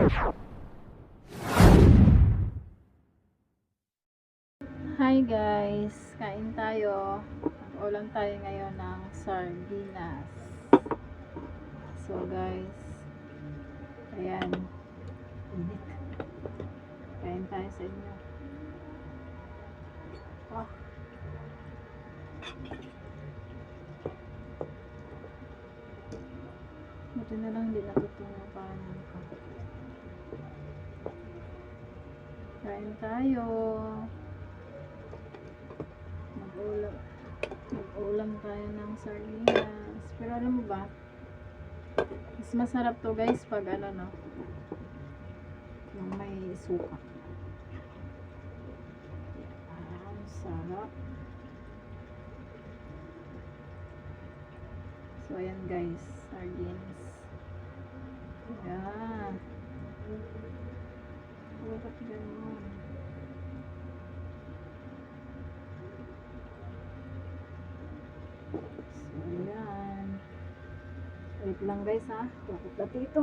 Hi guys, kain tayo. Ulam tayo ngayon ng sardinas. So guys, ayan. Kain tayo sa inyo. Oh. Buti na lang hindi natutong yung kanan ko. Kain tayo. Mag-ulam. Mag-ulam tayo ng sardinas. Pero alam mo ba, mas masarap to guys pag ano no, yung may suka. Ah, sarap. So, ayan guys, sardines. Ayan. Oh, ba't ganun? So, ayan. Wait lang guys ha. Bakit na dito?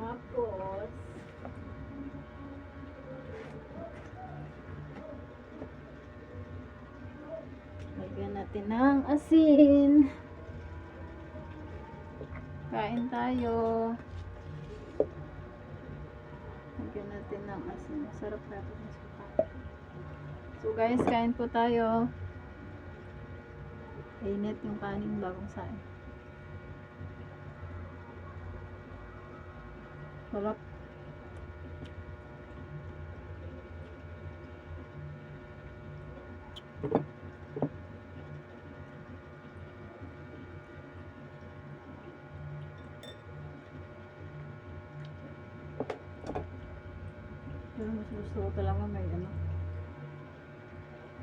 Tapos, lagyan asin. Kain tayo. Lagyan natin ng asin. Masarap natin yung suka. So guys, kain po tayo. Init yung kanin bagong sain. Sarap. Pero mas gusto talaga may ano.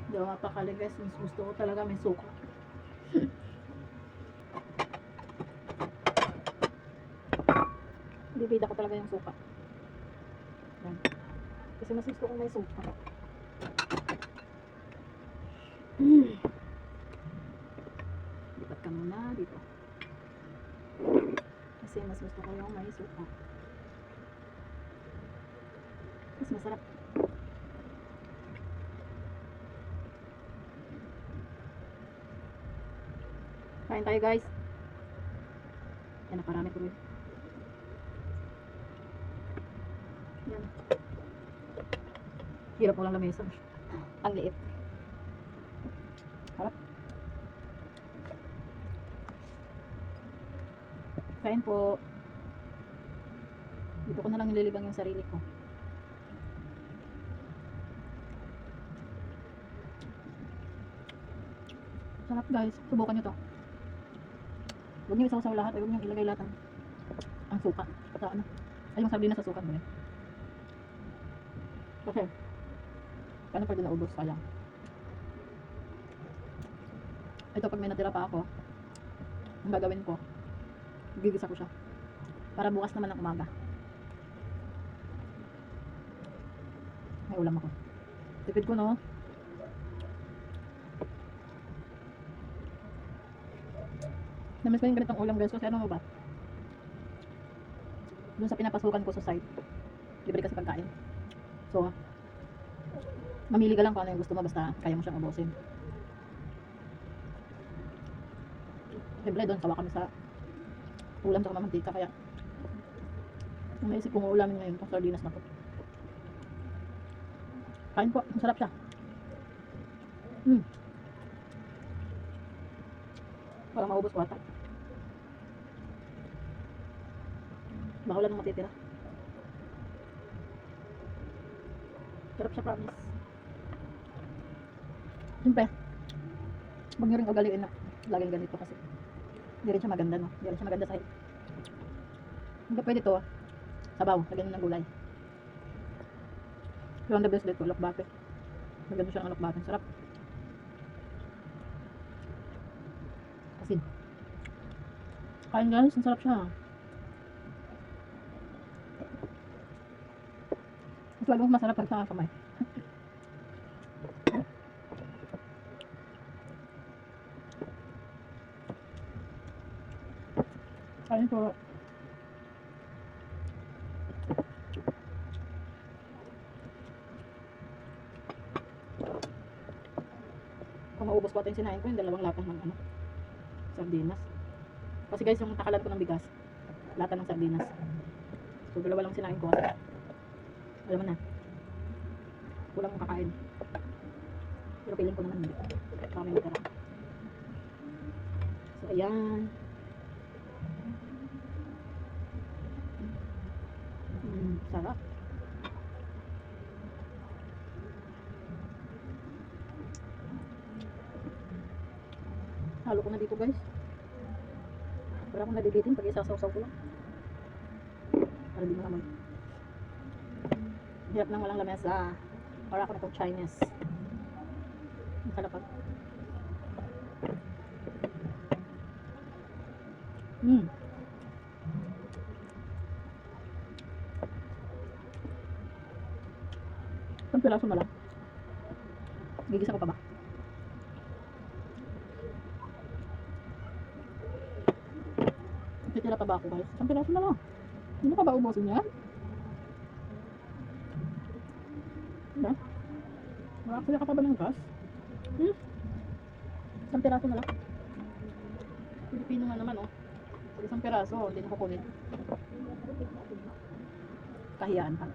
Hindi ako mapakali guys. Mas gusto ko talaga may suka. Bibida ko talaga yung suka. Yan. Kasi mas gusto ko may suka. Mm. Lipat ka muna dito. Kasi mas gusto ko yung may suka. Mas masarap. Kain tayo guys. Yan, naparami ko rin. Yan. Hirap mo lang lamesa. Ang liit. Harap. Kain po. Dito ko na lang nililibang yung sarili ko. Sarap guys. Subukan nyo to. Huwag nyo isaw-saw lahat. Huwag nyo ilagay lahat ang, ang suka. At ano. Ay, yung sardinas sa suka mo Kasi, paano pag naubos? Sayang. Ito, pag may natira pa ako, ang gagawin ko, gigisa ko siya. Para bukas naman ng umaga. May ulam ako. Tipid ko, no? Namiss ko yung ganitong ulam guys kasi ano ba? Doon sa pinapasukan ko sa site. Libre kasi pagkain. So, mamili ka lang kung ano yung gusto mo basta kaya mo siyang ubusin. Siyempre doon sawa kami sa ulam sa mantika kaya naisip kong ulamin ngayon itong sardinas na to. Kain po, masarap siya. Hmm. Parang maubos ko ata. Baka wala nang matitira. Sarap siya, promise. Siyempre, huwag nyo rin ugaliin na laging ganito kasi hindi rin siya maganda, no? Hindi rin siya maganda sa Hindi pwede to, sabaw, lagyan ng gulay. Pero ang the best dito, lokbate. Maganda siya ng lokbate. Sarap. Asin. Kain guys, ang sarap siya. Mas lalong masarap pag nakakamay. Kain po. Kung maubos ko ito yung sinain ko, yung dalawang lata ng ano, sardinas. Kasi guys, yung takalan ko ng bigas, lata ng sardinas. So, dalawa lang sinain ko. Alam na. Kulang ang kakain. Pero piling ko naman. Baka may matara. So, ayan. Mm, sarap. Halo ko na dito guys. Para akong nabibitin pag isasaw-saw ko lang. Para di mo naman. Hirap nang walang lamesa. Para ako na itong Chinese. Ang kalapag. Hmm. Isang piraso na lang. Gigisa ko pa ba? Titira pa ba ako guys? Isang piraso na lang. Hindi pa ba ubusin yan? Diba? Wala sila ka pa ba ng gas? Hmm? Isang piraso na lang. Pilipino nga naman oh. Pag isang piraso, hindi na kukunin. Kahiyaan pa.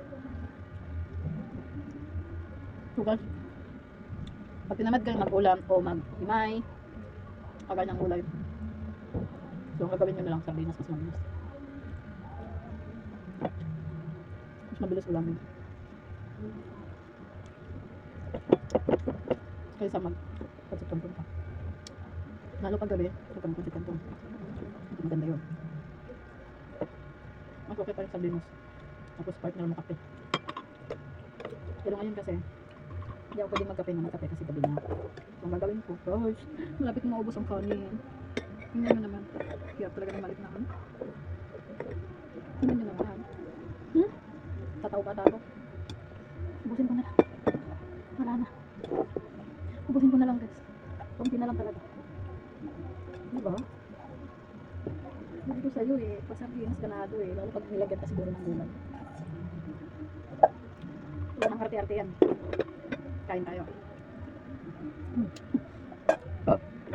Guys, pag tinamad kayo mag-ulam o mag-himay, kagal ng gulay. So, gagawin nyo na lang sardinas mas mabilis. Mas mabilis ulamin. Kaysa mag pancit canton pa. Lalo pag gabi, huwag ka mag-pancit canton. Hindi maganda yun. Mas okay pa yung sardinas. Tapos partner mo kape. Pero ngayon kasi, hindi ako pwede magkape na magkape kasi gabi na. So, ang gagawin ko, gosh, malapit maubos ang kanin. Tingnan mo naman. Kaya talaga ng malit na ano. Tingnan nyo naman. Hmm? Tataw ka tato. Ubusin ko na lang. Wala na. Ubusin ko na lang guys. Kunti na lang talaga. Diba? Sabi ko sa'yo eh, pag sardinas ganado eh, lalo pag nilagyan ka siguro ng gulay. Wala nang harte-harte yan. Kain tayo. Hmm.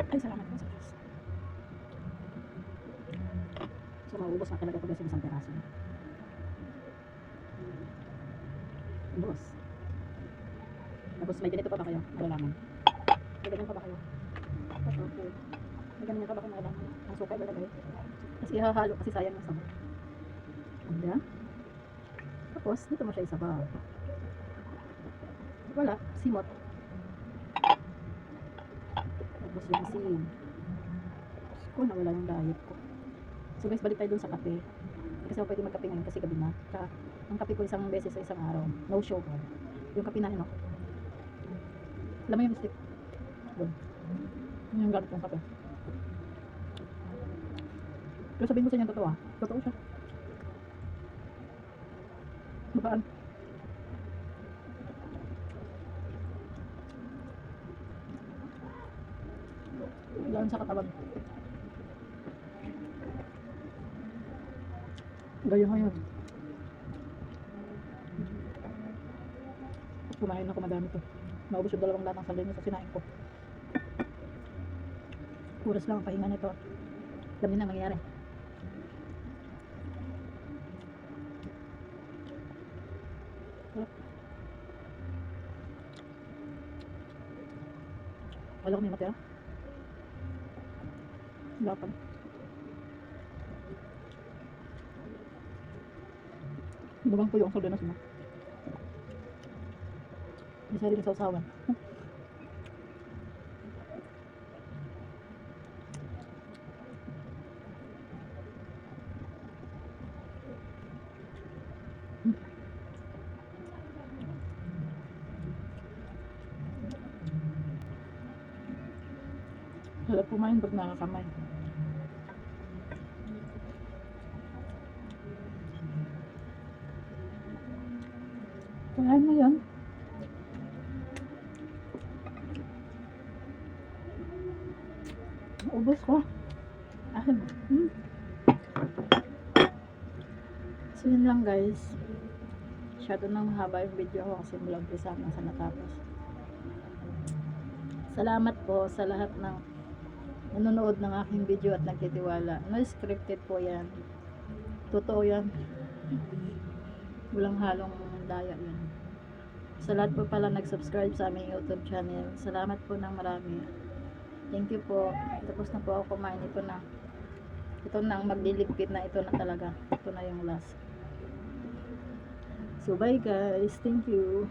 Ay, salamat po sa Diyos. So, mauubos na talaga pag isang peraso. Ubos. Tapos may ganito pa ba kayo? Malalaman. May ganyan pa ba kayo? Okay. May ganyan pa ba kayo malalaman? Ang suka ilalagay. Tapos ihahalo kasi sayang yung sabaw. Anda? Tapos, dito mo siya isabaw. Wala, simot. Tapos yung asin. Ko, nawala yung diet ko. So guys, balik tayo dun sa kape. Kasi ako pwede magkape ngayon kasi gabi na. Tsaka, ang kape ko isang beses sa isang araw. No sugar. Yung kape na yun, no? Alam mo yung stick? Doon. Yun yung gamit kong kape. Pero sabihin ko sa inyo, totoo ah. Totoo siya. Magaan. Gaan sa katawan. Gaya ngayon. Kumain ako madami to. Naubos yung dalawang latang sardinas sa sinain ko. Puras lang ang pahinga nito. Alam niyo na ang mangyayari. Wala ko may matira. Wala pa. Lubang ko yung sardinas mo. Isa rin sa usawan. Harap kumain pag nakakamay. So Kain mo yan. Ubus ko. Akin. Hmm. So yun lang guys. Masyado nang mahaba yung video ko kasi mula umpisa hanggang sa natapos. Salamat po sa lahat ng nanonood ng aking video at nagtitiwala. No scripted po yan. Totoo yan. Walang halong daya yan. Sa lahat po pala nag-subscribe sa aming YouTube channel. Salamat po ng marami. Thank you po. Tapos na po ako kumain. Ito na. Ito na ang magliligpit na. Ito na talaga. Ito na yung last. So bye guys. Thank you.